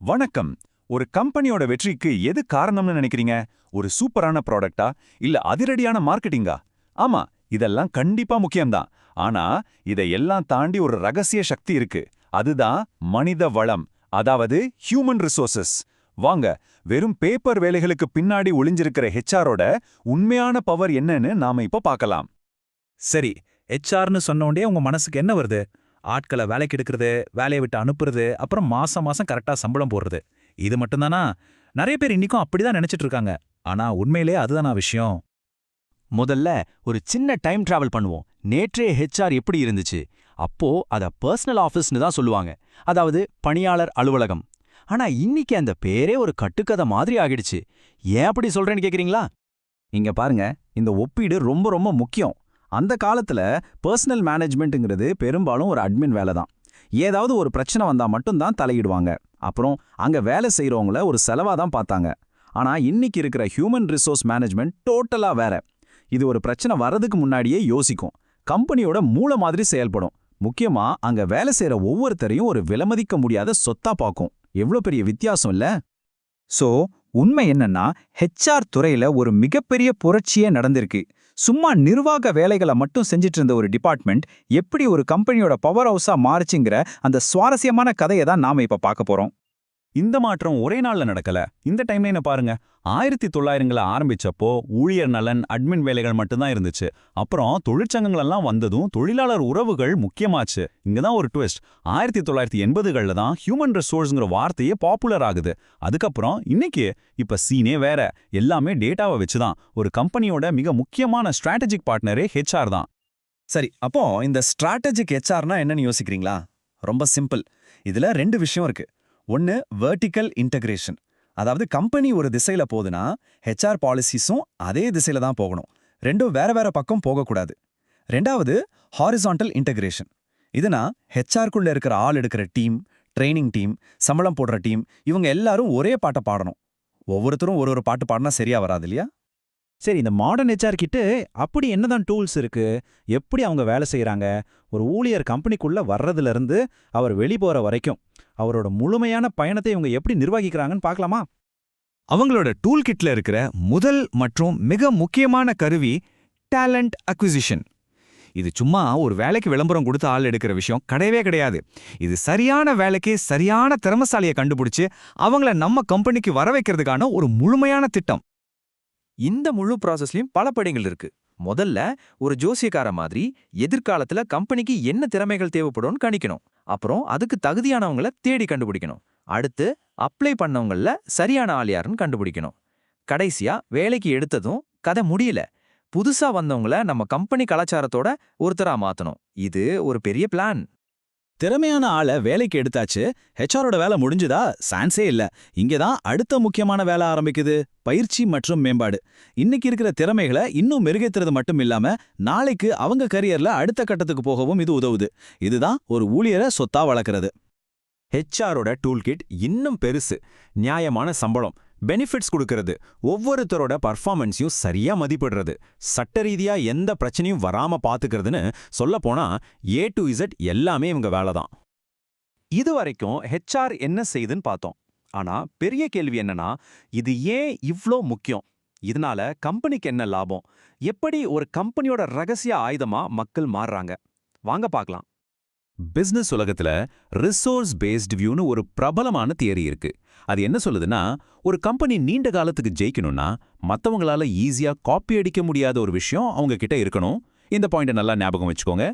வணக்கம். ஒரு கம்பெனியோட வெற்றிக்கு எது காரணம்னு நினைக்கிறீங்க? ஒரு சூப்பரான ப்ராடக்ட்டா இல்ல அதிரடியான மார்க்கெட்டிங்கா? ஆமா இதெல்லாம் கண்டிப்பா முக்கியம்தான். ஆனா இதையெல்லாம் தாண்டி ஒரு ரகசிய சக்தி இருக்கு. அதுதான் மனித வளம். அதாவது ஹியூமன் ரிசோர்சஸ் வாங்க வெறும் பேப்பர் வேலைகளுக்கு பின்னாடி ஒளிஞ்சிருக்கிற ஹெச்ஆரோட உண்மையான பவர் என்னன்னு நாம இப்ப பார்க்கலாம். சரி ஹெச்ஆர்னு சொன்னோண்டே உங்க மனசுக்கு என்ன வருது? ஆட்களை வேலைக்கு எடுக்கிறது வேலையை விட்டு அனுப்புறது அப்புறம் மாசம் மாசம் கரெக்டா சம்பளம் போடுறது. இது மட்டும்தானா? நிறைய பேர் இன்னிக்கும் அப்படிதான் நினைச்சிட்டு இருக்காங்க. ஆனா உண்மையிலே அதுதானா விஷயம்? முதல்ல ஒரு சின்ன டைம் டிராவல் பண்ணுவோம். நேற்றே ஹெச்ஆர் எப்படி இருந்துச்சு? அப்போ அத பர்சனல் ஆஃபீஸ்னு தான் சொல்லுவாங்க. அதாவது பணியாளர் அலுவலகம். ஆனா இன்னைக்கு அந்த பேரே ஒரு கட்டுக்கதை மாதிரி ஆகிடுச்சு. ஏன் அப்படி சொல்றேன்னு கேக்குறீங்களா? இங்க பாருங்க இந்த ஒப்பீடு ரொம்ப ரொம்ப முக்கியம். அந்த காலத்துல பர்சனல் மேனேஜ்மெண்ட்டுங்கிறது பெரும்பாலும் ஒரு அட்மின் வேலை தான் ஏதாவது ஒரு பிரச்சனை வந்தா மட்டும்தான் தலையிடுவாங்க. அப்புறம் அங்க வேலை செய்யறவங்கள ஒரு செலவா தான் பார்த்தாங்க. ஆனா இன்னைக்கு இருக்கிற ஹியூமன் ரிசோர்ஸ் மேனேஜ்மெண்ட் டோட்டலா வேற. இது ஒரு பிரச்சனை வர்றதுக்கு முன்னாடியே யோசிக்கும். கம்பெனியோட மூளை மாதிரி செயல்படும். முக்கியமா அங்க வேலை செய்யற ஒவ்வொருத்தரையும் ஒரு விலமதிக்க முடியாத சொத்தா பார்க்கும். எவ்வளோ பெரிய வித்தியாசம் இல்ல? சோ உண்மை என்னன்னா ஹெச்ஆர் துறையில ஒரு மிகப்பெரிய புரட்சியே நடந்திருக்கு. சும்மா நிர்வாக வேலைகளை மட்டும் செஞ்சிட்டு இருந்த ஒரு டிபார்ட்மெண்ட் எப்படி ஒரு கம்பெனியோட பவர் ஹவுஸா மாறுச்சுங்கிற அந்த சுவாரஸ்யமான கதையை தான் நாம இப்ப பார்க்க போறோம். இந்த மாற்றம் ஒரே நாள்ல நடக்கல. இந்த டைம்லைன பாருங்க. ஆயிரத்தி தொள்ளாயிரங்கள ஆரம்பிச்சப்போ ஊழியர் நலன் அட்மின் வேலைகள் மட்டும்தான் இருந்துச்சு. அப்புறம் தொழிற்சங்கங்கள் எல்லாம் வந்ததும் தொழிலாளர் உறவுகள் முக்கியமாச்சு. இங்கதான் ஒரு ட்விஸ்ட் ஆயிரத்தி தொள்ளாயிரத்தி எண்பதுகள்ல தான் ஹியூமன் ரிசோர்ஸ்ங்கிற வார்த்தையே பாப்புலர் ஆகுது. அதுக்கப்புறம் இன்னைக்கு இப்ப சீனே வேற. எல்லாமே டேட்டாவை வச்சுதான். ஒரு கம்பெனியோட மிக முக்கியமான ஸ்ட்ராட்டஜிக் பார்ட்னரே ஹெச்ஆர் தான். சரி அப்போ இந்த ஸ்ட்ராட்டஜிக் ஹெச்ஆர்னா என்னன்னு யோசிக்கிறீங்களா? ரொம்ப சிம்பிள் இதுல ரெண்டு விஷயம் இருக்கு. ஒன்னு வெர்டிக்கல் இன்டகிரேஷன் அதாவது கம்பெனி ஒரு திசையில் போகுதுன்னா ஹெச்ஆர் பாலிசிஸும் அதே திசையில தான் போகணும். ரெண்டும் வேற வேற பக்கம் போகக்கூடாது. ரெண்டாவது ஹாரிசான்டல் இன்டகிரேஷன் இதுனா ஹெச்ஆர்க்குள்ளே இருக்கிற ஆள் எடுக்கிற டீம் ட்ரைனிங் டீம் சம்பளம் போடுற டீம் இவங்க எல்லாரும் ஒரே பாட்டை பாடணும். ஒவ்வொருத்தரும் ஒரு ஒரு பாட்டு பாடினா சரியா வராது இல்லையா? சரி இந்த மாடர்ன் ஹெச்ஆர் கிட்ட அப்படி என்னதான் டூல்ஸ் இருக்கு? எப்படி அவங்க வேலை செய்யறாங்க ஒரு ஊழியர் கம்பெனிக்குள்ள வர்றதுல இருந்து அவர் வெளி போற வரைக்கும் அவரோட முழுமையான பயணத்தை இவங்க எப்படி நிர்வகிக்கிறாங்கன்னு பார்க்கலாமா? அவங்களோட டூல் கிட்ல இருக்கிற முதல் மற்றும் மிக முக்கியமான கருவி டேலண்ட் அக்விசிஷன் இது சும்மா ஒரு வேலைக்கு விளம்பரம் கொடுத்து ஆள் எடுக்கிற விஷயம் கிடையவே கிடையாது. இது சரியான வேலைக்கு சரியான திறமசாலியை கண்டுபிடிச்சு அவங்கள நம்ம கம்பெனிக்கு வர வைக்கிறதுக்கான ஒரு முழுமையான திட்டம். இந்த முழு ப்ராசஸ்லயும் பல படிகள் இருக்கு. முதல்ல ஒரு ஜோசியக்கார மாதிரி எதிர்காலத்துல கம்பெனிக்கு என்ன திறமைகள் தேவைப்படும்னு கணிக்கணும். அப்புறம் அதுக்கு தகுதியானவங்கள தேடி கண்டுபிடிக்கணும். அடுத்து அப்ளை பண்ணவங்கள சரியான ஆள் யாருன்னு கண்டுபிடிக்கணும். கடைசியா வேலைக்கு எடுத்ததும் கதை முடியல. புதுசா வந்தவங்கள நம்ம கம்பெனி கலாச்சாரத்தோட ஒருத்தரா மாத்தணும். இது ஒரு பெரிய பிளான் திறமையான ஆளை வேலைக்கு எடுத்தாச்சு ஹெச்ஆரோட வேலை முடிஞ்சுதா? சான்ஸே இல்ல. இங்க தான் அடுத்த முக்கியமான வேலை ஆரம்பிக்குது பயிற்சி மற்றும் மேம்பாடு. இன்னைக்கு இருக்கிற திறமைகளை இன்னும் மெருகேத்துறது மட்டும் இல்லாம நாளைக்கு அவங்க கரியர்ல அடுத்த கட்டத்துக்கு போகவும் இது உதவுது. இதுதான் ஒரு ஊழியரை சொத்தா வளர்க்கறது. ஹெச்ஆரோட டூல்கிட் இன்னும் பெருசு நியாயமான சம்பளம் பெனிஃபிட்ஸ் கொடுக்கறது. ஒவ்வொருத்தரோட பர்ஃபார்மன்ஸையும் சரியா மதிப்பிடுறது. சட்ட ரீதியா எந்த பிரச்சனையும் வராம பாத்துக்கிறதுன்னு சொல்லப் போனா ஏ டு இசட் எல்லாமே இவங்க வேலை தான். இது வரைக்கும் ஹெச்ஆர் என்ன செய்யுதுன்னு பார்த்தோம். ஆனா பெரிய கேள்வி என்னன்னா இது ஏன் இவ்ளோ முக்கியம்? இதனால கம்பெனிக்கு என்ன லாபம்? எப்படி ஒரு கம்பெனியோட ரகசிய ஆயுதமா மக்கள் மாறுறாங்க? வாங்க பார்க்கலாம். பிசினஸ் உலகத்துல ரிசோர்ஸ் பேஸ்ட் வியூன்னு ஒரு பிரபலமான தியரி இருக்கு. அது என்ன சொல்லுதுன்னா ஒரு கம்பெனி நீண்ட காலத்துக்கு ஜெயிக்கணும்னா மத்தவங்களால ஈஸியா காப்பி அடிக்க முடியாத ஒரு விஷயம் அவங்க கிட்ட இருக்கணும். இந்த பாயிண்ட நல்லா ஞாபகம் வச்சுக்கோங்க.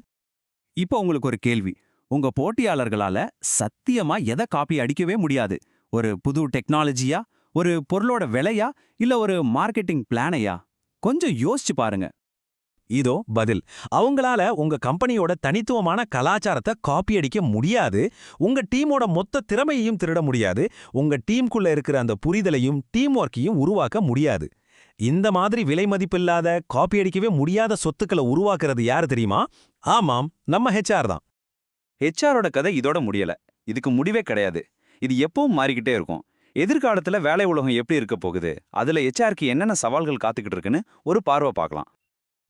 இப்போ உங்களுக்கு ஒரு கேள்வி. உங்க போட்டியாளர்களால சத்தியமா எதை காப்பி அடிக்கவே முடியாது? ஒரு புது டெக்னாலஜியா ஒரு பொருளோட விலையா? இல்ல ஒரு மார்க்கெட்டிங் பிளானையா கொஞ்சம் யோசிச்சு பாருங்க. இதோ பதில். அவங்களால உங்க கம்பெனியோட தனித்துவமான கலாச்சாரத்தை காப்பி அடிக்க முடியாது. உங்க டீமோட மொத்த திறமையையும் திருட முடியாது. உங்க டீமுக்குள்ள இருக்கிற அந்த புரிதலையும் டீம் ஒர்க்கையும் உருவாக்க முடியாது. இந்த மாதிரி விலை மதிப்பில்லாத காப்பி அடிக்கவே முடியாத சொத்துக்களை உருவாக்குறது யாரு தெரியுமா? ஆமாம் நம்ம ஹெச்ஆர் தான். ஹெச்ஆரோட கதை இதோட முடியல. இதுக்கு முடிவே கிடையாது. இது எப்பவும் மாறிக்கிட்டே இருக்கும். எதிர்காலத்துல வேலை உலகம் எப்படி இருக்க போகுது? அதில் ஹெச்ஆருக்கு என்னென்ன சவால்கள் காத்துக்கிட்டு இருக்குன்னு ஒரு பார்வை பார்க்கலாம்.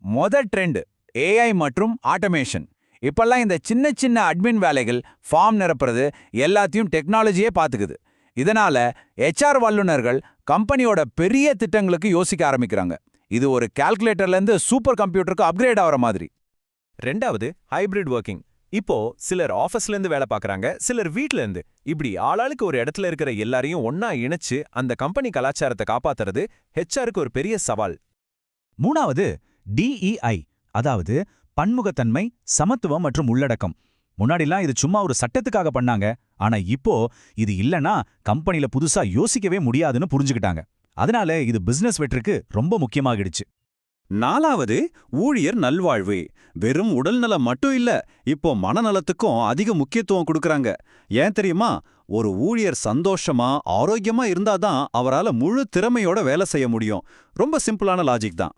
மொத ட்ரெண்ட் ஏஐ மற்றும் ஆட்டோமேஷன் இப்பெல்லாம் இந்த சின்ன சின்ன அட்மின் வேலைகள் ஃபார்ம் நிரப்புறது எல்லாத்தையும் டெக்னாலஜியே பார்த்துக்குது. இதனால ஹெச்ஆர் வல்லுநர்கள் கம்பெனியோட பெரிய திட்டங்களுக்கு யோசிக்க ஆரம்பிக்கிறாங்க. இது ஒரு கால்குலேட்டர்ல இருந்து சூப்பர் கம்ப்யூட்டருக்கு அப்கிரேட் ஆகிற மாதிரி. ரெண்டாவது ஹைபிரிட் ஒர்க்கிங் இப்போ சிலர் ஆஃபீஸ்ல இருந்து வேலை பார்க்குறாங்க சிலர் வீட்ல இருந்து. இப்படி ஆளாளுக்கு ஒரு இடத்துல இருக்கிற எல்லாரையும் ஒன்னா இணைச்சு அந்த கம்பெனி கலாச்சாரத்தை காப்பாத்துறது ஹெச்ஆருக்கு ஒரு பெரிய சவால். மூணாவது டிஇஐ அதாவது பன்முகத்தன்மை சமத்துவம் மற்றும் உள்ளடக்கம். முன்னாடிலாம் இது சும்மா ஒரு சட்டத்துக்காக பண்ணாங்க. ஆனா இப்போ இது இல்லனா கம்பெனில புதுசா யோசிக்கவே முடியாதுன்னு புரிஞ்சுக்கிட்டாங்க. அதனால இது பிசினஸ் வெற்றிக்கு ரொம்ப முக்கியமாகிடுச்சு. நாலாவது ஊழியர் நல்வாழ்வு. வெறும் உடல்நலம் மட்டும் இல்ல இப்போ மனநலத்துக்கும் அதிக முக்கியத்துவம் கொடுக்கறாங்க. ஏன் தெரியுமா? ஒரு ஊழியர் சந்தோஷமா ஆரோக்கியமா இருந்தாதான் அவரால முழு திறமையோட வேலை செய்ய முடியும். ரொம்ப சிம்பிளான லாஜிக் தான்.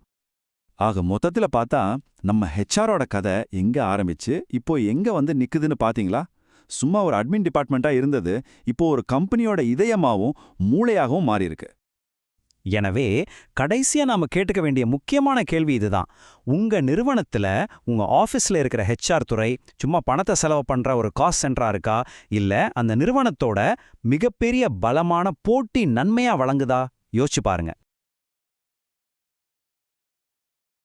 ஆக மொத்தத்துல பார்த்தா நம்ம ஹெச்ஆரோட கதை எங்க ஆரம்பிச்சு இப்போ எங்க வந்து நிக்குதுன்னு பாத்தீங்களா? சும்மா ஒரு அட்மின் டிபார்ட்மெண்ட்டா இருந்தது இப்போ ஒரு கம்பெனியோட இதயமாவும் மூளையாகவும் மாறியிருக்கு. எனவே கடைசியா நாம கேட்டுக்க வேண்டிய முக்கியமான கேள்வி இதுதான். உங்க நிறுவனத்துல உங்க ஆஃபீஸில் இருக்கிற ஹெச்ஆர் துறை சும்மா பணத்தை செலவு பண்ற ஒரு காஸ்ட் சென்டரா இருக்கா? இல்ல அந்த நிறுவனத்தோட மிகப்பெரிய பலமான போட்டி நன்மையா வழங்குதா? யோசிச்சு பாருங்க.